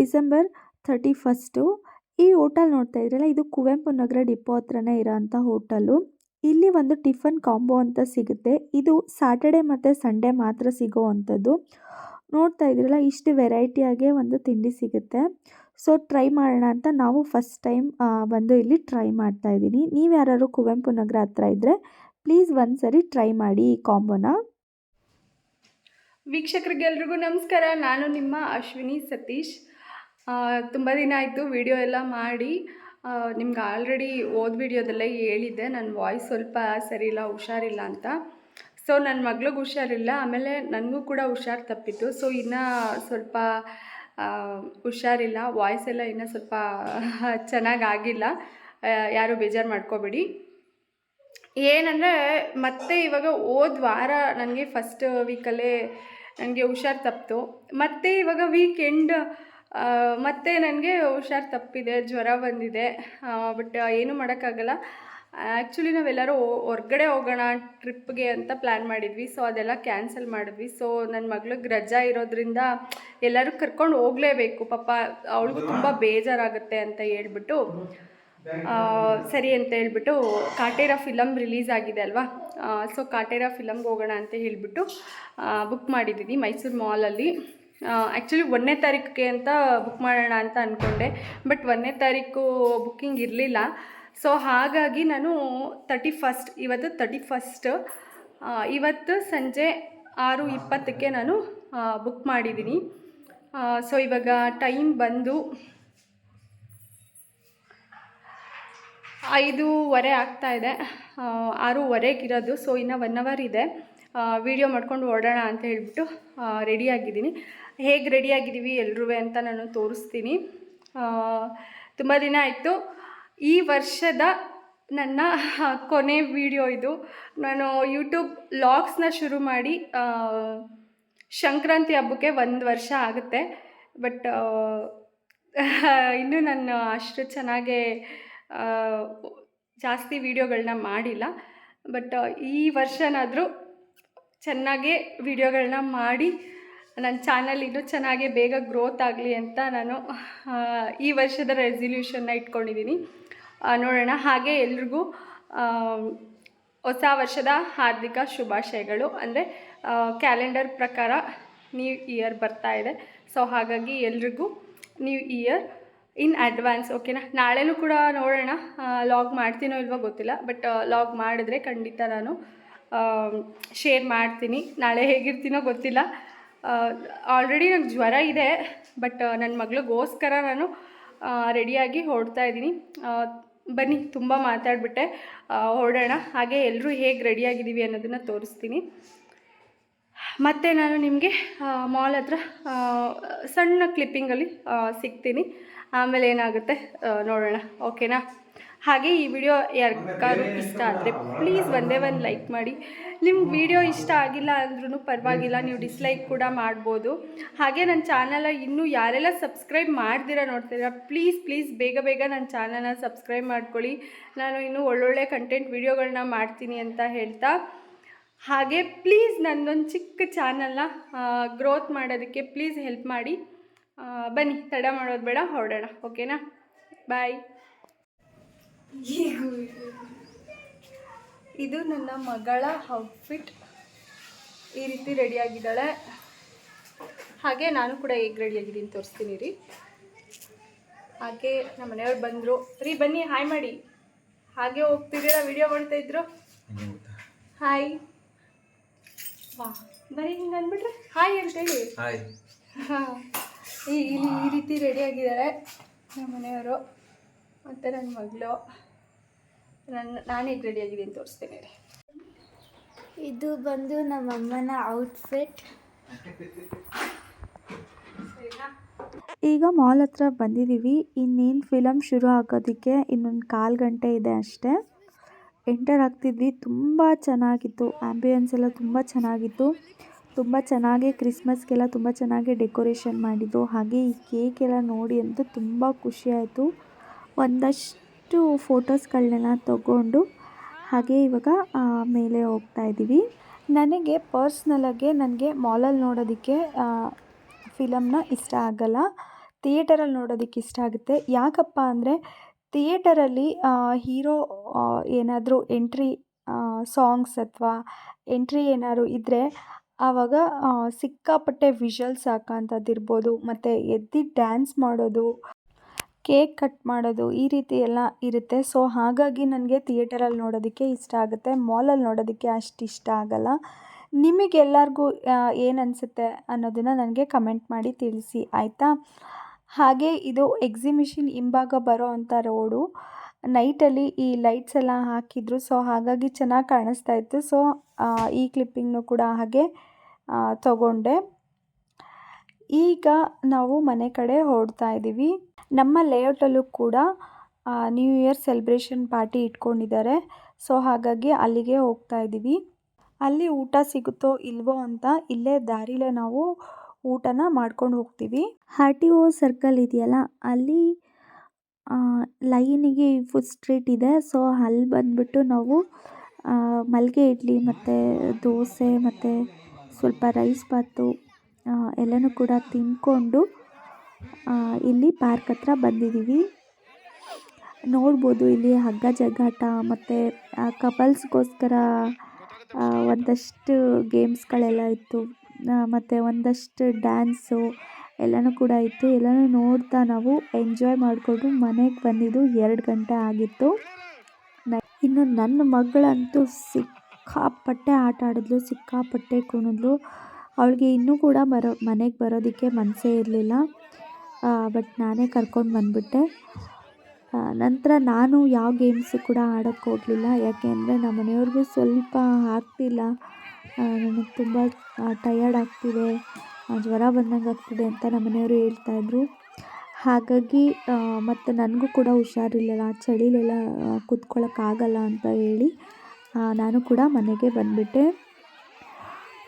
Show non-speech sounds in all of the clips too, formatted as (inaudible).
December thirty first. ಈ hotel ನೋಡ್ತಾ ಇದ್ರಲ್ಲ, ಇದು ಕುವೆಂಪು ನಗರ ಡಿಪೋ ಹತ್ರನೇ ಇರೋಂಥ ಹೋಟೆಲು. ಇಲ್ಲಿ ಒಂದು ಟಿಫನ್ ಕಾಂಬೋ ಅಂತ ಸಿಗುತ್ತೆ. ಇದು ಸ್ಯಾಟರ್ಡೆ ಮತ್ತು ಸಂಡೇ ಮಾತ್ರ ಸಿಗೋ ಅಂಥದ್ದು ನೋಡ್ತಾ ಇದ್ರಲ್ಲ, ಇಷ್ಟು ವೆರೈಟಿಯಾಗೆ ಒಂದು ತಿಂಡಿ ಸಿಗುತ್ತೆ. ಸೊ, ಟ್ರೈ ಮಾಡೋಣ ಅಂತ ನಾವು ಫಸ್ಟ್ ಟೈಮ್ ಬಂದು ಇಲ್ಲಿ ಟ್ರೈ ಮಾಡ್ತಾ ಇದ್ದೀನಿ. ನೀವು ಯಾರು ಕುವೆಂಪು ನಗರ ಹತ್ರ ಇದ್ದರೆ ಪ್ಲೀಸ್ ಒಂದು ಸರಿ ಟ್ರೈ ಮಾಡಿ ಈ ಕಾಂಬೋನ. ವೀಕ್ಷಕರಿಗೆಲ್ರಿಗೂ ನಮಸ್ಕಾರ. ನಾನು ನಿಮ್ಮ ಅಶ್ವಿನಿ ಸತೀಶ್. ತುಂಬ ದಿನ ಆಯಿತು ವಿಡಿಯೋ ಎಲ್ಲ ಮಾಡಿ. ನಿಮ್ಗೆ ಆಲ್ರೆಡಿ ಓದ್ ವಿಡಿಯೋದಲ್ಲೇ ಹೇಳಿದ್ದೆ. ನನ್ನ ವಾಯ್ಸ್ ಸ್ವಲ್ಪ ಸರಿ ಇಲ್ಲ ಹುಷಾರಿಲ್ಲ ಅಂತ. ಸೊ ನನ್ನ ಮಗ್ಳಿಗೆ ಹುಷಾರಿಲ್ಲ. ಆಮೇಲೆ ನನಗೂ ಕೂಡ ಹುಷಾರು ತಪ್ಪಿತ್ತು. ಸೊ ಇನ್ನೂ ಸ್ವಲ್ಪ ಹುಷಾರಿಲ್ಲ. ವಾಯ್ಸ್ ಎಲ್ಲ ಇನ್ನೂ ಸ್ವಲ್ಪ (laughs) ಚೆನ್ನಾಗಿ ಆಗಿಲ್ಲ. ಯಾರೂ ಬೇಜಾರು ಮಾಡ್ಕೋಬೇಡಿ. ಏನಂದರೆ, ಮತ್ತೆ ಇವಾಗ ಹೋದ ವಾರ ನನಗೆ ಫಸ್ಟ್ ವೀಕಲ್ಲೇ ನನಗೆ ಹುಷಾರು ತಪ್ಪಿತು ಮತ್ತೆ ಇವಾಗ ವೀಕೆಂಡ್ ಮತ್ತೆ ನನಗೆ ಹುಷಾರು ತಪ್ಪಿದೆ, ಜ್ವರ ಬಂದಿದೆ. ಬಟ್ ಏನೂ ಮಾಡೋಕ್ಕಾಗಲ್ಲ. ಆ್ಯಕ್ಚುಲಿ ನಾವೆಲ್ಲರೂ ಹೊರ್ಗಡೆ ಹೋಗೋಣ ಟ್ರಿಪ್ಗೆ ಅಂತ ಪ್ಲ್ಯಾನ್ ಮಾಡಿದ್ವಿ. ಸೊ ಅದೆಲ್ಲ ಕ್ಯಾನ್ಸಲ್ ಮಾಡಿದ್ವಿ. ಸೊ ನನ್ನ ಮಗಳಿಗೆ ರಜಾ ಇರೋದ್ರಿಂದ ಎಲ್ಲರೂ ಕರ್ಕೊಂಡು ಹೋಗಲೇಬೇಕು. ಪಾಪ ಅವಳಿಗೂ ತುಂಬ ಬೇಜಾರಾಗುತ್ತೆ ಅಂತ ಹೇಳ್ಬಿಟ್ಟು ಸರಿ ಅಂತ ಹೇಳ್ಬಿಟ್ಟು ಕಾಟೇರ ಫಿಲಮ್ ರಿಲೀಸ್ ಆಗಿದೆ ಅಲ್ವಾ? ಸೊ ಕಾಟೇರ ಫಿಲಮ್ಗೆ ಹೋಗೋಣ ಅಂತ ಹೇಳಿಬಿಟ್ಟು ಬುಕ್ ಮಾಡಿದ್ದೀನಿ ಮೈಸೂರು ಮಾಲಲ್ಲಿ ಆ್ಯಕ್ಚುಲಿ ಒಂದನೇ ತಾರೀಕಿಗೆ ಅಂತ ಬುಕ್ ಮಾಡೋಣ ಅಂತ ಅಂದ್ಕೊಂಡೆ ಬಟ್ ಒಂದನೇ ತಾರೀಕು ಬುಕ್ಕಿಂಗ್ ಇರಲಿಲ್ಲ. ಸೊ ಹಾಗಾಗಿ ನಾನು ತರ್ಟಿ ಫಸ್ಟ್ ಇವತ್ತು ತರ್ಟಿ ಫಸ್ಟ್ ಇವತ್ತು ಸಂಜೆ ಆರು ಇಪ್ಪತ್ತಕ್ಕೆ ನಾನು ಬುಕ್ ಮಾಡಿದ್ದೀನಿ. ಸೊ ಇವಾಗ ಟೈಮ್ ಬಂದು ಐದೂವರೆ ಆಗ್ತಾಯಿದೆ ಆರೂವರೆಗಿರೋದು ಸೊ ಇನ್ನು ಒನ್ ಅವರ್ ಇದೆ. ವಿಡಿಯೋ ಮಾಡ್ಕೊಂಡು ಓಡೋಣ ಅಂತ ಹೇಳ್ಬಿಟ್ಟು ರೆಡಿಯಾಗಿದ್ದೀನಿ ಹೇಗೆ ರೆಡಿಯಾಗಿದ್ದೀವಿ ಎಲ್ರೂ ಅಂತ ನಾನು ತೋರಿಸ್ತೀನಿ. ತುಂಬ ದಿನ ಆಯಿತು. ಈ ವರ್ಷದ ನನ್ನ ಕೊನೆ ವಿಡಿಯೋ ಇದು. ನಾನು ಯೂಟ್ಯೂಬ್ ಲಾಗ್ಸ್ನ ಶುರು ಮಾಡಿ ಸಂಕ್ರಾಂತಿ ಹಬ್ಬಕ್ಕೆ ಒಂದು ವರ್ಷ ಆಗುತ್ತೆ. ಬಟ್ ಇನ್ನೂ ನಾನು ಅಷ್ಟು ಚೆನ್ನಾಗೇ ಜಾಸ್ತಿ ವೀಡಿಯೋಗಳನ್ನ ಮಾಡಿಲ್ಲ. ಬಟ್ ಈ ವರ್ಷನಾದರೂ ಚೆನ್ನಾಗೇ ವೀಡಿಯೋಗಳನ್ನ ಮಾಡಿ ನನ್ನ ಚಾನಲ್ ಇನ್ನೂ ಚೆನ್ನಾಗಿ ಬೇಗ ಗ್ರೋತ್ ಆಗಲಿ ಅಂತ ನಾನು ಈ ವರ್ಷದ ರೆಸಲ್ಯೂಷನ್ನ ಇಟ್ಕೊಂಡಿದ್ದೀನಿ ನೋಡೋಣ. ಹಾಗೆ ಎಲ್ರಿಗೂ ಹೊಸ ವರ್ಷದ ಹಾರ್ದಿಕ ಶುಭಾಶಯಗಳು. ಅಂದರೆ ಕ್ಯಾಲೆಂಡರ್ ಪ್ರಕಾರ ನ್ಯೂ ಇಯರ್ ಬರ್ತಾ ಇದೆ. ಸೊ ಹಾಗಾಗಿ ಎಲ್ರಿಗೂ ನ್ಯೂ ಇಯರ್ ಇನ್ ಅಡ್ವಾನ್ಸ್ ಓಕೆನಾ ನಾಳೆನೂ ಕೂಡ ನೋಡೋಣ. ಲಾಗ್ ಮಾಡ್ತೀನೋ ಇಲ್ವೋ ಗೊತ್ತಿಲ್ಲ. ಬಟ್ ಲಾಗ್ ಮಾಡಿದ್ರೆ ಖಂಡಿತ ನಾನು ಶೇರ್ ಮಾಡ್ತೀನಿ. ನಾಳೆ ಹೇಗಿರ್ತೀನೋ ಗೊತ್ತಿಲ್ಲ. ಆಲ್ರೆಡಿ ನಂಗೆ ಜ್ವರ ಇದೆ ಬಟ್ ನನ್ನ ಮಗಳಿಗೋಸ್ಕರ ನಾನು ರೆಡಿಯಾಗಿ ಹೊಡ್ತಾ ಇದ್ದೀನಿ. ಬನ್ನಿ, ತುಂಬ ಮಾತಾಡಿಬಿಟ್ಟೆ. ಹೊರಡೋಣ. ಹಾಗೆ ಎಲ್ಲರೂ ಹೇಗೆ ರೆಡಿಯಾಗಿದ್ದೀವಿ ಅನ್ನೋದನ್ನು ತೋರಿಸ್ತೀನಿ. ಮತ್ತು ನಾನು ನಿಮಗೆ ಮಾಲ್ ಹತ್ರ ಸಣ್ಣ ಕ್ಲಿಪ್ಪಿಂಗಲ್ಲಿ ಸಿಗ್ತೀನಿ. ಆಮೇಲೆ ಏನಾಗುತ್ತೆ ನೋಡೋಣ. ಓಕೆನಾ ಹಾಗೆ ಈ ವಿಡಿಯೋ ಯಾರಿಗಾರು ಇಷ್ಟ ಆದರೆ ಪ್ಲೀಸ್ ಒಂದೇ ಒಂದು ಲೈಕ್ ಮಾಡಿ. ನಿಮ್ಗೆ ವಿಡಿಯೋ ಇಷ್ಟ ಆಗಿಲ್ಲ ಅಂದ್ರೂ ಪರವಾಗಿಲ್ಲ, ನೀವು ಡಿಸ್ಲೈಕ್ ಕೂಡ ಮಾಡ್ಬೋದು. ಹಾಗೆ ನನ್ನ ಚಾನಲ ಇನ್ನೂ ಯಾರೆಲ್ಲ ಸಬ್ಸ್ಕ್ರೈಬ್ ಮಾಡ್ದಿರ ನೋಡ್ತೀರಾ ಪ್ಲೀಸ್ ಪ್ಲೀಸ್ ಬೇಗ ಬೇಗ ನನ್ನ ಚಾನಲ್ನ ಸಬ್ಸ್ಕ್ರೈಬ್ ಮಾಡ್ಕೊಳ್ಳಿ. ನಾನು ಇನ್ನೂ ಒಳ್ಳೊಳ್ಳೆ ಕಂಟೆಂಟ್ ವೀಡಿಯೋಗಳನ್ನ ಮಾಡ್ತೀನಿ ಅಂತ ಹೇಳ್ತಾ. ಹಾಗೆ ಪ್ಲೀಸ್ ನನ್ನೊಂದು ಚಿಕ್ಕ ಚಾನಲ್ನ ಗ್ರೋತ್ ಮಾಡೋದಕ್ಕೆ ಪ್ಲೀಸ್ ಹೆಲ್ಪ್ ಮಾಡಿ. ಬನ್ನಿ, ತಡ ಮಾಡೋದು ಬೇಡ, ಹೊರಡೋಣ ಓಕೆನಾ ಬಾಯ್ ಇದು ನನ್ನ ಮಗಳ ಔಟ್ಫಿಟ್ ಈ ರೀತಿ ರೆಡಿಯಾಗಿದ್ದಾಳೆ ಹಾಗೆ ನಾನು ಕೂಡ ಹೇಗೆ ರೆಡಿಯಾಗಿದ್ದೀನಿ ತೋರಿಸ್ತೀನಿ ರೀ. ಹಾಗೆ ನಮ್ಮ ಮನೆಯವ್ರು ಬಂದರು. ರೀ ಬನ್ನಿ ಹಾಯ್ ಮಾಡಿ. ಹಾಗೆ ಹೋಗ್ತಿದ್ದೀರಾ? ವಿಡಿಯೋ ಮಾಡ್ತಾ ಇದ್ರು? ಹಾಯ್ ವಾ ಬರೀ ಹಿಂಗೆ ಅಂದ್ಬಿಟ್ರೆ? ಹಾಯ್ ಅಂತ ಹೇಳಿ ಹಾಂ. ಈ ಇಲ್ಲಿ ಈ ರೀತಿ ರೆಡಿಯಾಗಿದ್ದಾರೆ ನಮ್ಮ ಮನೆಯವರು. ಮತ್ತು ನನ್ನ ಮಗಳು. ನನ್ನ ನಾನು ಹೇಗೆ ಅಂತ ತೋರಿಸ್ತೀನಿ ರೀ ಇದು ಬಂದು ನಮ್ಮಮ್ಮನ ಔಟ್ಫಿಟ್ ಈಗ ಮಾಲ್ ಹತ್ರ ಬಂದಿದ್ದೀವಿ. ಇನ್ನೇನು ಫಿಲಮ್ ಶುರು ಆಗೋದಕ್ಕೆ ಇನ್ನೊಂದು ಕಾಲು ಗಂಟೆ ಇದೆ ಅಷ್ಟೇ. ಎಂಟರ್ ಆಗ್ತಿದ್ವಿ. ತುಂಬ ಚೆನ್ನಾಗಿತ್ತು. ಆ್ಯಂಬಿಯನ್ಸ್ ಎಲ್ಲ ತುಂಬ ಚೆನ್ನಾಗಿತ್ತು. ತುಂಬ ಚೆನ್ನಾಗಿ ಕ್ರಿಸ್ಮಸ್ಗೆಲ್ಲ ತುಂಬ ಚೆನ್ನಾಗಿ ಡೆಕೋರೇಷನ್ ಮಾಡಿದ್ದು. ಹಾಗೆ ಈ ಕೇಕ್ ಎಲ್ಲ ನೋಡಿ ಅಂತೂ ತುಂಬ ಖುಷಿಯಾಯಿತು ಆಯಿತು. ಒಂದಷ್ಟು ಫೋಟೋಸ್ಗಳನ್ನೆಲ್ಲ ತಗೊಂಡು ಹಾಗೆ ಇವಾಗ ಮೇಲೆ ಹೋಗ್ತಾ ಇದ್ದೀವಿ. ನನಗೆ ಪರ್ಸ್ನಲಾಗೆ ನನಗೆ ಮಾಲಲ್ಲಿ ನೋಡೋದಕ್ಕೆ ಫಿಲಮ್ನ ಇಷ್ಟ ಆಗಲ್ಲ. ಥಿಯೇಟರಲ್ಲಿ ನೋಡೋದಕ್ಕೆ ಇಷ್ಟ ಆಗುತ್ತೆ. ಯಾಕಪ್ಪ ಅಂದರೆ ಥಿಯೇಟರಲ್ಲಿ ಹೀರೋ ಏನಾದರೂ ಎಂಟ್ರಿ ಸಾಂಗ್ಸ್ ಅಥವಾ ಎಂಟ್ರಿ ಏನಾದ್ರು ಇದ್ದರೆ ಆವಾಗ ಸಿಕ್ಕಾಪಟ್ಟೆ ವಿಷಲ್ಸ್ ಹಾಕೋಂಥದ್ದಿರ್ಬೋದು ಮತ್ತು ಎದ್ದು ಡ್ಯಾನ್ಸ್ ಮಾಡೋದು ಕೇಕ್ ಕಟ್ ಮಾಡೋದು ಈ ರೀತಿ ಎಲ್ಲ ಇರುತ್ತೆ. ಸೊ, ಹಾಗಾಗಿ ನನಗೆ ಥಿಯೇಟರಲ್ಲಿ ನೋಡೋದಕ್ಕೆ ಇಷ್ಟ ಆಗುತ್ತೆ. ಮಾಲಲ್ಲಿ ನೋಡೋದಕ್ಕೆ ಅಷ್ಟು ಇಷ್ಟ ಆಗಲ್ಲ. ನಿಮಗೆಲ್ಲರಿಗೂ ಏನು ಅನಿಸುತ್ತೆ ಅನ್ನೋದನ್ನು ನನಗೆ ಕಮೆಂಟ್ ಮಾಡಿ ತಿಳಿಸಿ, ಆಯಿತಾ? ಹಾಗೆ ಇದು ಎಕ್ಸಿಬಿಷನ್ ಹಿಂಭಾಗ ಬರೋ ಅಂಥ ರೋಡು. ನೈಟಲ್ಲಿ ಈ ಲೈಟ್ಸ್ ಎಲ್ಲ ಹಾಕಿದ್ರು. ಸೊ, ಹಾಗಾಗಿ ಚೆನ್ನಾಗಿ ಕಾಣಿಸ್ತಾ ಇತ್ತು. ಸೊ ಈ ಕ್ಲಿಪ್ಪಿಂಗ್ನು ಕೂಡ ಹಾಗೆ ತಗೊಂಡೆ. ಈಗ ನಾವು ಮನೆ ಕಡೆ ಹೊಡ್ತಾ ಇದ್ದೀವಿ ನಮ್ಮ ಲೇಔಟಲ್ಲೂ ಕೂಡ ನ್ಯೂ ಇಯರ್ ಸೆಲೆಬ್ರೇಷನ್ ಪಾರ್ಟಿ ಇಟ್ಕೊಂಡಿದ್ದಾರೆ. ಸೊ ಹಾಗಾಗಿ ಅಲ್ಲಿಗೆ ಹೋಗ್ತಾ ಇದ್ದೀವಿ. ಅಲ್ಲಿ ಊಟ ಸಿಗುತ್ತೋ ಇಲ್ವೋ ಅಂತ ಇಲ್ಲೇ ದಾರಿಲೇ ನಾವು ಊಟನ ಮಾಡ್ಕೊಂಡು ಹೋಗ್ತೀವಿ. ಆರ್ ಟಿ ಒ ಸರ್ಕಲ್ ಇದೆಯಲ್ಲ, ಅಲ್ಲಿ ಲೈನಿಗೆ ಫುಡ್ ಸ್ಟ್ರೀಟ್ ಇದೆ. ಸೊ ಅಲ್ಲಿ ಬಂದುಬಿಟ್ಟು ನಾವು ಮಲ್ಲಿಗೆ ಇಡ್ಲಿ ಮತ್ತು ದೋಸೆ ಮತ್ತು ಸ್ವಲ್ಪ ರೈಸ್ ಬಾತು ಎಲ್ಲನೂ ಕೂಡ ತಿಂದ್ಕೊಂಡು ಇಲ್ಲಿ ಪಾರ್ಕ್ ಹತ್ರ ಬಂದಿದ್ದೀವಿ. ನೋಡ್ಬೋದು ಇಲ್ಲಿ ಹಗ್ಗ ಜಗ್ಗಾಟ ಮತ್ತು ಕಪಲ್ಸ್ಗೋಸ್ಕರ ಒಂದಷ್ಟು ಗೇಮ್ಸ್ಗಳೆಲ್ಲ ಇತ್ತು. ಮತ್ತು ಒಂದಷ್ಟು ಡ್ಯಾನ್ಸು ಎಲ್ಲನೂ ಕೂಡ ಇತ್ತು. ಎಲ್ಲನೂ ನೋಡ್ತಾ ನಾವು ಎಂಜಾಯ್ ಮಾಡಿಕೊಂಡು ಮನೆಗೆ ಬಂದಿದ್ದು ಎರಡು ಗಂಟೆ ಆಗಿತ್ತು. ಇನ್ನು ನನ್ನ ಮಗಳಂತೂ ಸಿಕ್ಕಾಪಟ್ಟೆ ಆಟ ಆಡಿದ್ಲು, ಸಿಕ್ಕಾಪಟ್ಟೆ ಕುಣಿದ್ಲು. ಅವಳಿಗೆ ಇನ್ನೂ ಕೂಡ ಬರೋ ಮನೆಗೆ ಬರೋದಕ್ಕೆ ಮನಸ್ಸೇ ಇರಲಿಲ್ಲ. ಬಟ್ ನಾನೇ ಕರ್ಕೊಂಡು ಬಂದುಬಿಟ್ಟೆ. ನಂತರ ನಾನು ಯಾವ ಗೇಮ್ಸ್ ಕೂಡ ಆಡೋಕ್ಕೆ ಹೋಗಲಿಲ್ಲ. ಯಾಕೆ ಅಂದರೆ ನಮ್ಮ ಮನೆಯವ್ರಿಗೂ ಸ್ವಲ್ಪ ಆಗ್ತಿಲ್ಲ. ನನಗೆ ತುಂಬ ಟಯರ್ಡ್ ಆಗ್ತಿದೆ. ಜ್ವರ ಬಂದಂಗೆ ಆಗ್ತಿದೆ ಅಂತ ನಮ್ಮ ಮನೆಯವರು ಹೇಳ್ತಾಯಿದ್ರು ಹಾಗಾಗಿ ಮತ್ತು ನನಗೂ ಕೂಡ ಹುಷಾರಿಲ್ಲ ಚಳಿಲೆಲ್ಲ ಕೂತ್ಕೊಳ್ಳೋಕ್ಕಾಗಲ್ಲ ಅಂತ ಹೇಳಿ ನಾನು ಕೂಡ ಮನೆಗೆ ಬಂದುಬಿಟ್ಟೆ.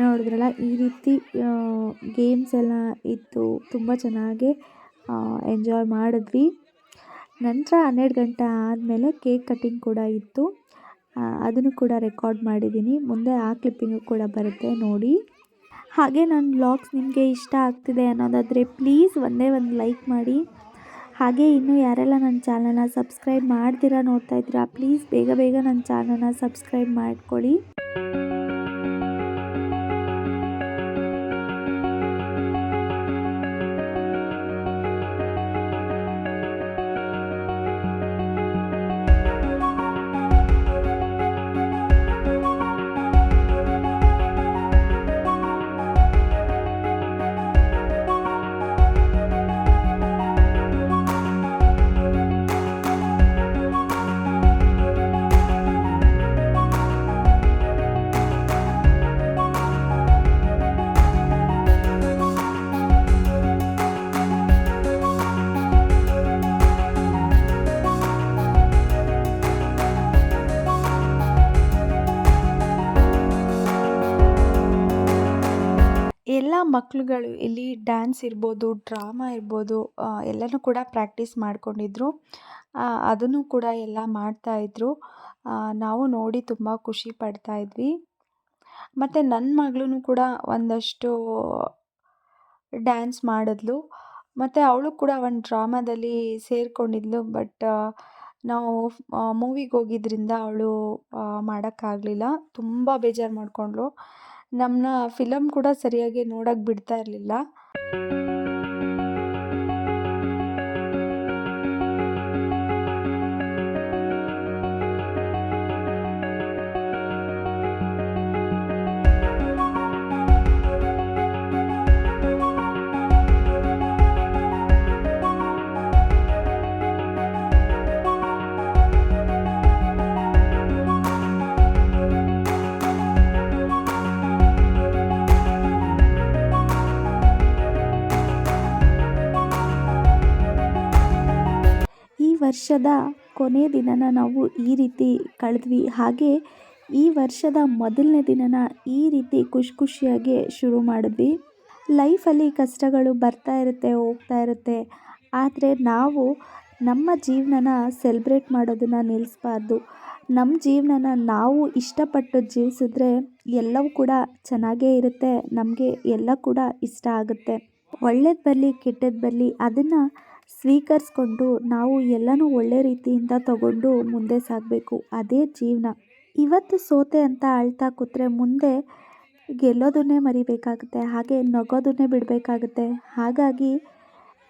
ನೋಡಿದ್ರಲ್ಲ, ಈ ರೀತಿ ಗೇಮ್ಸ್ ಎಲ್ಲ ಇತ್ತು. ತುಂಬ ಚೆನ್ನಾಗಿ ಎಂಜಾಯ್ ಮಾಡಿದ್ವಿ. ನಂತರ ಹನ್ನೆರಡು ಗಂಟೆ ಆದಮೇಲೆ ಕೇಕ್ ಕಟ್ಟಿಂಗ್ ಕೂಡ ಇತ್ತು. ಅದನ್ನು ಕೂಡ ರೆಕಾರ್ಡ್ ಮಾಡಿದ್ದೀನಿ. ಮುಂದೆ ಆ ಕ್ಲಿಪ್ಪಿಂಗು ಕೂಡ ಬರುತ್ತೆ ನೋಡಿ. ಹಾಗೆ ನನ್ನ ವ್ಲಾಗ್ಸ್ ನಿಮಗೆ ಇಷ್ಟ ಆಗ್ತಿದೆ ಅನ್ನೋದಾದರೆ ಪ್ಲೀಸ್ ಒಂದೇ ಒಂದು ಲೈಕ್ ಮಾಡಿ. ಹಾಗೆ ಇನ್ನೂ ಯಾರೆಲ್ಲ ನನ್ನ ಚಾನಲ್ನ ಸಬ್ಸ್ಕ್ರೈಬ್ ಮಾಡ್ತೀರಾ ನೋಡ್ತಾ ಇದ್ದೀರಾ ಪ್ಲೀಸ್ ಬೇಗ ಬೇಗ ನನ್ನ ಚಾನಲ್ನ ಸಬ್ಸ್ಕ್ರೈಬ್ ಮಾಡ್ಕೊಳ್ಳಿ. ಎಲ್ಲ ಮಕ್ಕಳುಗಳು ಇಲ್ಲಿ ಡ್ಯಾನ್ಸ್ ಇರ್ಬೋದು ಡ್ರಾಮಾ ಇರ್ಬೋದು ಎಲ್ಲನೂ ಕೂಡ ಪ್ರಾಕ್ಟೀಸ್ ಮಾಡಿಕೊಂಡಿದ್ರು. ಅದನ್ನು ಕೂಡ ಎಲ್ಲ ಮಾಡ್ತಾಯಿದ್ರು ನಾವು ನೋಡಿ ತುಂಬ ಖುಷಿ ಪಡ್ತಾ ಇದ್ವಿ. ಮತ್ತು ನನ್ನ ಮಗಳೂ ಕೂಡ ಒಂದಷ್ಟು ಡ್ಯಾನ್ಸ್ ಮಾಡಿದ್ಲು. ಮತ್ತು ಅವಳು ಕೂಡ ಒಂದು ಡ್ರಾಮಾದಲ್ಲಿ ಸೇರಿಕೊಂಡಿದ್ಲು ಬಟ್ ನಾವು ಮೂವಿಗೆ ಹೋಗಿದ್ರಿಂದ ಅವಳು ಮಾಡೋಕ್ಕಾಗಲಿಲ್ಲ. ತುಂಬ ಬೇಜಾರು ಮಾಡಿಕೊಂಡ್ಳು. ನಮ್ಮನ್ನ ಫಿಲಮ್ ಕೂಡ ಸರಿಯಾಗಿ ನೋಡೋಕೆ ಬಿಡ್ತಾ ಇರಲಿಲ್ಲ. ವರ್ಷದ ಕೊನೆ ದಿನನ ನಾವು ಈ ರೀತಿ ಕಳೆದ್ವಿ. ಹಾಗೆ ಈ ವರ್ಷದ ಮೊದಲನೇ ದಿನನ ಈ ರೀತಿ ಖುಷಿ ಖುಷಿಯಾಗಿ ಶುರು ಮಾಡಿದ್ವಿ. ಲೈಫಲ್ಲಿ ಕಷ್ಟಗಳು ಬರ್ತಾ ಇರುತ್ತೆ, ಹೋಗ್ತಾ ಇರುತ್ತೆ. ಆದರೆ ನಾವು ನಮ್ಮ ಜೀವನನ ಸೆಲೆಬ್ರೇಟ್ ಮಾಡೋದನ್ನು ನಿಲ್ಲಿಸ್ಬಾರ್ದು. ನಮ್ಮ ಜೀವನನ ನಾವು ಇಷ್ಟಪಟ್ಟು ಜೀವಿಸಿದ್ರೆ ಎಲ್ಲವೂ ಕೂಡ ಚೆನ್ನಾಗೇ ಇರುತ್ತೆ. ನಮಗೆ ಎಲ್ಲ ಕೂಡ ಇಷ್ಟ ಆಗುತ್ತೆ. ಒಳ್ಳೇದು ಬರಲಿ ಕೆಟ್ಟದ್ದು ಬರಲಿ, ಅದನ್ನು ಸ್ವೀಕರಿಸ್ಕೊಂಡು ನಾವು ಎಲ್ಲನೂ ಒಳ್ಳೆ ರೀತಿಯಿಂದ ತಗೊಂಡು ಮುಂದೆ ಸಾಗಬೇಕು. ಅದೇ ಜೀವನ. ಇವತ್ತು ಸೋತೆ ಅಂತ ಅಳ್ತಾ ಕೂತ್ರೆ ಮುಂದೆ ಗೆಲ್ಲೋದನ್ನೇ ಮರಿಬೇಕಾಗುತ್ತೆ, ಹಾಗೆ ನಗೋದನ್ನೇ ಬಿಡಬೇಕಾಗುತ್ತೆ. ಹಾಗಾಗಿ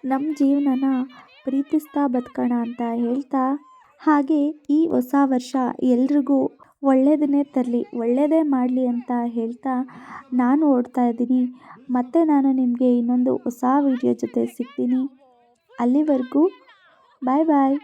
ನಮ್ಮ ಜೀವನನ ಪ್ರೀತಿಸ್ತಾ ಬದುಕೋಣ ಅಂತ ಹೇಳ್ತಾ, ಹಾಗೆ ಈ ಹೊಸ ವರ್ಷ ಎಲ್ರಿಗೂ ಒಳ್ಳೆಯದನ್ನೇ ತರಲಿ ಒಳ್ಳೆಯದೇ ಮಾಡಲಿ ಅಂತ ಹೇಳ್ತಾ ನಾನು ಓಡ್ತಾ ಇದ್ದೀನಿ. ಮತ್ತೆ ನಾನು ನಿಮಗೆ ಇನ್ನೊಂದು ಹೊಸ ವಿಡಿಯೋ ಜೊತೆ ಸಿಗ್ತೀನಿ. ಅಲ್ಲಿವರೆಗೂ. ಬಾಯ್ ಬಾಯ್.